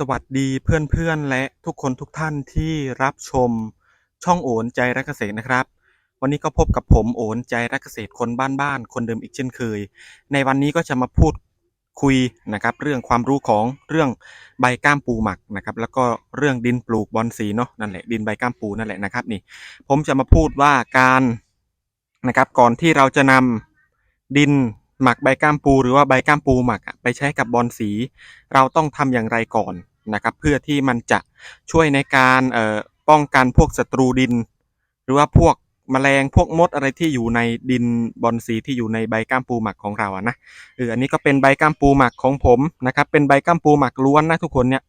สวัสดีเพื่อนๆ และทุกคนทุกท่านที่รับชมช่องโอนใจรักเกษตรนะครับ วันนี้ก็พบกับผมโอนใจรักเกษตรคนบ้านๆคนเดิมอีกเช่นเคย ในวันนี้ก็จะมาพูดคุยนะครับ เรื่องความรู้ของเรื่องใบก้ามปูหมักนะครับ แล้วก็เรื่องดินปลูกบอนสีเนาะนั่นแหละดินใบก้ามปูนั่นแหละนะครับนี่ ผมจะมาพูดว่าการนะครับก่อนที่เราจะนำดิน หมักใบก้ามปูหรือว่าใบก้ามปูหมักไปใช้กับบอนสี เราต้องทำอย่างไรก่อนนะครับ เพื่อที่มันจะช่วยในการป้องกันพวกศัตรูดิน หรือว่าพวกแมลงพวกมดอะไรที่อยู่ในดินบอนสีที่อยู่ในใบก้ามปูหมักของเราอะนะเอออันนี้ก็เป็นใบก้ามปูหมักของผมนะครับ เป็นใบก้ามปูหมักล้วนนะทุกคนเนี่ย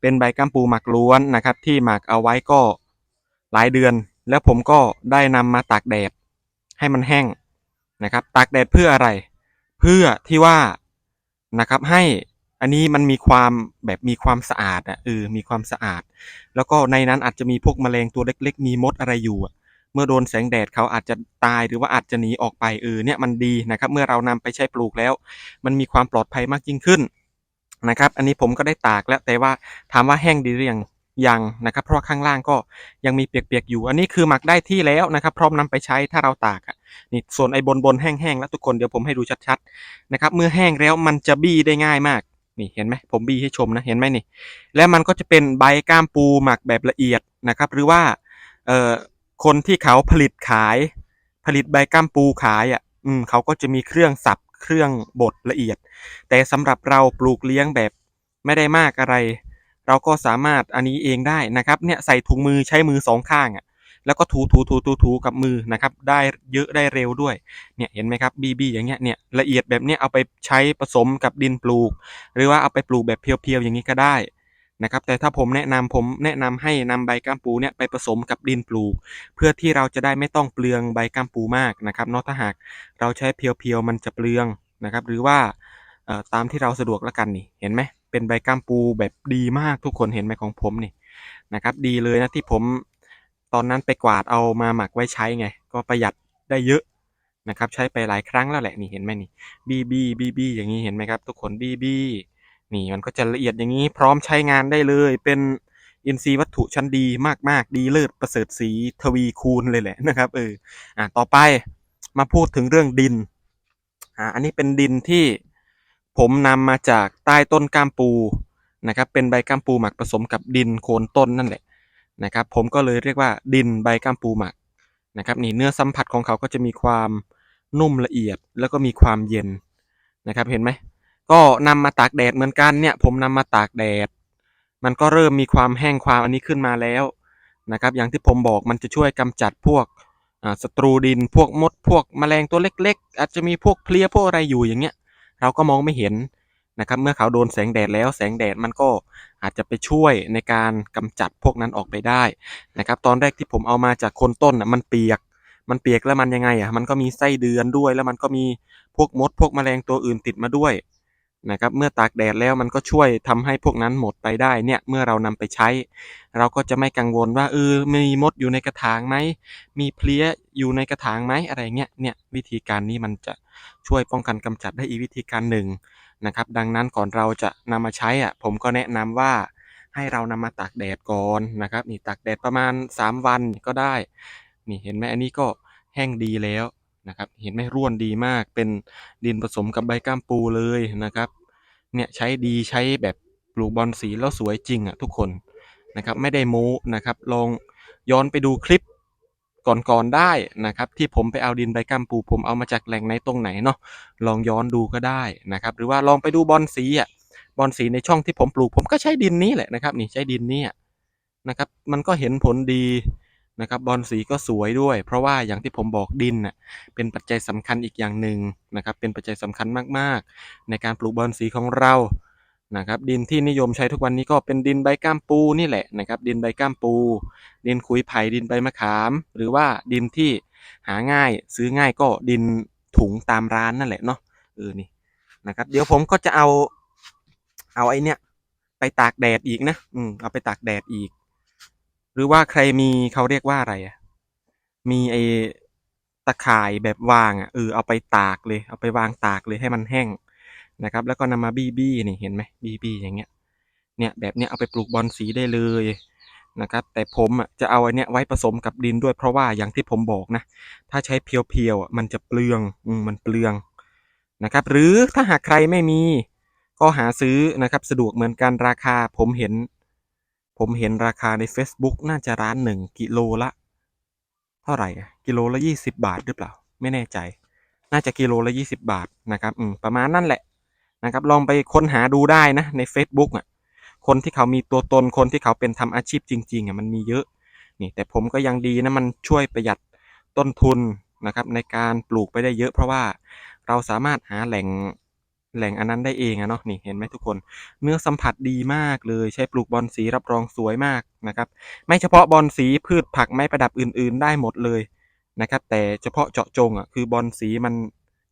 เป็นใบก้ามปูหมักล้วนนะครับ ที่หมักเอาไว้ก็หลายเดือน แล้วผมก็ได้นำมาตากแดดให้มันแห้งนะครับ ตากแดดเพื่ออะไร เพื่อที่ว่านะครับให้อันนี้มันมีความแบบมีความสะอาดอะเออมีความสะอาด แล้วก็ในนั้นอาจจะมีพวกแมลงตัวเล็ก ๆ มีมดอะไรอยู่เมื่อโดนแสงแดดเขาอาจจะตายหรือว่าอาจจะหนีออกไปเออเนี่ยมันดีนะครับ เมื่อเรานำไปใช้ปลูกแล้ว มันมีความปลอดภัยมากยิ่งขึ้นนะครับ อันนี้ผมก็ได้ตากแล้วแต่ว่าถามว่าแห้งดีหรือยัง ยังนะครับเพราะว่าข้างล่างก็ยังมีเปียกๆอยู่ อันนี้คือหมักได้ที่แล้วนะครับพร้อมนำไปใช้ถ้าเราตากอะนี่ส่วนไอ้บนบนแห้งๆแล้วทุกคนเดี๋ยวผมให้ดูชัดๆนะครับเมื่อแห้งแล้วมันจะบี้ได้ง่ายมากนี่เห็นไหมผมบี้ให้ชมนะเห็นไหมนี่ แล้วมันก็จะเป็นใบก้ามปูหมักแบบละเอียดนะครับ หรือว่าเอ่อคนที่เขาผลิตขาย ผลิตใบก้ามปูขายอะอืมเขาก็จะมีเครื่องสับเครื่องบดละเอียด แต่สำหรับเราปลูกเลี้ยงแบบไม่ได้มากอะไร เราก็สามารถอันนี้เองได้นะครับเนี่ยใส่ถุงมือใช้มือสองข้างอะแล้วก็ถูถูถูถูถูกับมือนะครับได้เยอะได้เร็วด้วยเนี่ยเห็นไหมครับบีบีอย่างเงี้ยเนี่ยละเอียดแบบเนี้ยเอาไปใช้ผสมกับดินปลูก หรือว่าเอาไปปลูกแบบเพียวๆอย่างนี้ก็ได้นะครับแต่ถ้าผมแนะนำผมแนะนำให้นำใบก้ามปูเนี่ยไปผสมกับดินปลูก เพื่อที่เราจะได้ไม่ต้องเปลืองใบก้ามปูมากนะครับเนอกถ้าหากเราใช้เพียวๆมันจะเปลืองนะครับหรือว่าตามที่เราสะดวกแล้วกันนี่เห็นไหม เป็นใบก้ามปูแบบดีมากทุกคนเห็นไหมของผมนี่นะครับดีเลยนะที่ผมตอนนั้นไปกวาดเอามาหมักไว้ใช้ไง ก็ประหยัดได้เยอะนะครับใช้ไปหลายครั้งแล้วแหละนี่เห็นไหมนี่บีบีบีบีอย่างนี้เห็นไหมครับ ทุกคนบีบีนี่มันก็จะละเอียดอย่างนี้พร้อมใช้งานได้เลยเป็นอินทรีย์วัตถุชั้นดีมาก ๆ ดีเลิศประเสริฐสีทวีคูณเลยแหละนะครับเอออะต่อไปมาพูดถึงเรื่องดินอ่าอันนี้เป็นดินที่ ผมนำมาจากใต้ต้นก้ามปูนะครับ เป็นใบก้ามปูหมักผสมกับดินโคนต้นนั่นแหละนะครับ ผมก็เลยเรียกว่าดินใบก้ามปูหมักนะครับนี่เนื้อสัมผัสของเขาก็จะมีความนุ่มละเอียดแล้วก็มีความเย็นนะครับเห็นไหมก็นำมาตากแดดเหมือนกันเนี่ยผมนำมาตากแดด มันก็เริ่มมีความแห้งความอันนี้ขึ้นมาแล้วนะครับอย่างที่ผมบอกมันจะช่วยกำจัดพวกศัตรูดินพวกมด พวกแมลงตัวเล็ก ๆ อาจจะมีพวกเพลี้ยพวกอะไรอยู่อย่างเงี้ย เราก็มองไม่เห็นนะครับ เมื่อเขาโดนแสงแดดแล้วแสงแดดมันก็อาจจะไปช่วยในการกำจัดพวกนั้นออกไปได้นะครับ ตอนแรกที่ผมเอามาจากโคนต้นน่ะมันเปียก มันเปียกแล้วมันยังไงอะ มันก็มีไส้เดือนด้วย แล้วมันก็มีพวกมดพวกแมลงตัวอื่นติดมาด้วย นะครับเมื่อตากแดดแล้วมันก็ช่วยทำให้พวกนั้นหมดไปได้เนี่ยเมื่อเรานำไปใช้ เราก็จะไม่กังวลว่าเออมีมดอยู่ในกระถางไหมมีเพลี้ยอยู่ในกระถางไหมอะไรเงี้ยเนี่ยวิธีการนี้มันจะช่วยป้องกันกำจัดได้อีกวิธีการหนึ่งนะครับดังนั้นก่อนเราจะนำมาใช้อะผมก็แนะนำว่าให้เรานำมาตากแดดก่อนนะครับนี่ตากแดดประมาณ 3 วันก็ได้นี่เห็นไหมอันนี้ก็แห้งดีแล้ว นะครับเห็นไหมร่วนดีมากเป็นดินผสมกับใบก้ามปูเลยนะครับเนี่ยใช้ดีใช้แบบปลูกบอลสีแล้วสวยจริงอะทุกคนนะครับไม่ได้โม้นะครับลองย้อนไปดูคลิปก่อนๆได้นะครับที่ผมไปเอาดินใบก้ามปู ผมเอามาจากแหล่งไหนตรงไหนเนาะลองย้อนดูก็ได้นะครับหรือว่าลองไปดูบอลสีอะบอลสีในช่องที่ผมปลูก ผมก็ใช้ดินนี้แหละนะครับนี่ใช้ดินนี้นะครับมันก็เห็นผลดี นะครับบอลสีก็สวยด้วย เพราะว่าอย่างที่ผมบอกดินน่ะเป็นปัจจัยสำคัญอีกอย่างหนึ่งนะครับเป็นปัจจัยสำคัญมากๆ ในการปลูกบอลสีของเรานะครับดินที่นิยมใช้ทุกวันนี้ก็เป็นดินใบก้ามปูนี่แหละนะครับดินใบก้ามปู ดินขุยไผ่ดินใบมะขาม หรือว่าดินที่หาง่ายซื้อง่ายก็ดินถุงตามร้านนั่นแหละเนาะเออนี่นะครับเดี๋ยวผมก็จะเอาเอาไอ้เนี่ยไปตากแดดอีกนะ อืม เอาไปตากแดดอีก หรือว่าใครมีเขาเรียกว่าอะไรอะมีไอตะข่ายแบบวางอะเออเอาไปตากเลย เอาไปวางตากเลยให้มันแห้งนะครับ แล้วก็นำมาบี้บี้นี่เห็นไหมบี้บี้อย่างเงี้ยเนี่ยแบบเนี้ยเอาไปปลูกบอนสีได้เลยนะครับ แต่ผมอะจะเอาไอเนี้ยไว้ผสมกับดินด้วยเพราะว่าอย่างที่ผมบอกนะ ถ้าใช้เพียวๆอะมันจะเปลืองอืมมันเปลืองนะครับ หรือถ้าหากใครไม่มี ก็หาซื้อนะครับ สะดวกเหมือนกันราคาผมเห็น ผมเห็นราคาใน Facebook น่าจะร้านหนึ่งกิโลละ เท่าไหร่ะกิโลละยี่สิบาทหรือเปล่า ไม่แน่ใจ น่าจะกิโลละยี่สิบาทนะครับอืมประมาณนั่นแหละนะครับ ลองไปค้นหาดูได้นะใน Facebook อะคนที่เขามีตัวตนคนที่เขาเป็นทำอาชีพจริงๆอะมันมีเยอะนี่แต่ผมก็ยังดีนะมันช่วยประหยัดต้นทุนนะครับในการปลูกไปได้เยอะ เพราะว่าเราสามารถหาแหล่ง แหล่งอันนั้นได้เองอะเนาะนี่เห็นไหมทุกคน เนื้อสัมผัสดีมากเลยใช้ปลูกบอนสีรับรองสวยมากนะครับ ไม่เฉพาะบอนสีพืชผักไม้ประดับอื่น ๆ ได้หมดเลยนะครับ แต่เฉพาะเจาะจงอะคือบอนสีมัน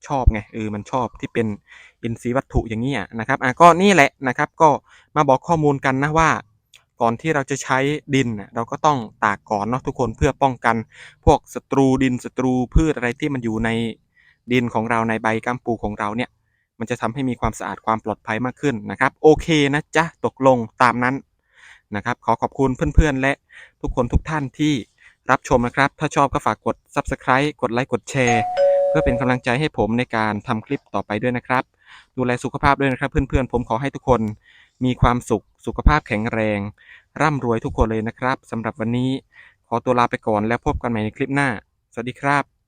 ชอบไงเออมันชอบที่เป็นอินทรีย์วัตถุอย่างนี้อะนะครับอะก็นี่แหละนะครับ ก็มาบอกข้อมูลกันนะว่า ก่อนที่เราจะใช้ดินเราก็ต้องตากก่อนเนาะทุกคนเพื่อป้องกัน พวกศัตรูดินศัตรูพืชอะไรที่มันอยู่ในดินของเราในใบกัมปูของเราเนี่ย มันจะทำให้มีความสะอาดความปลอดภัยมากขึ้นนะครับโอเคนะจ๊ะตกลงตามนั้นนะครับขอขอบคุณเพื่อนๆ และทุกคนทุกท่านที่รับชมนะครับ ถ้าชอบก็ฝากกด Subscribe กดไลค์กดแชร์เพื่อเป็นกำลังใจให้ผมในการทำคลิปต่อไปด้วยนะครับ ดูแลสุขภาพด้วยนะครับเพื่อนๆ ผมขอให้ทุกคนมีความสุขสุขภาพแข็งแรง ร่ำรวยทุกคนเลยนะครับสำหรับวันนี้ขอตัวลาไปก่อนแล้วพบกันใหม่ในคลิปหน้า สวัสดีครับ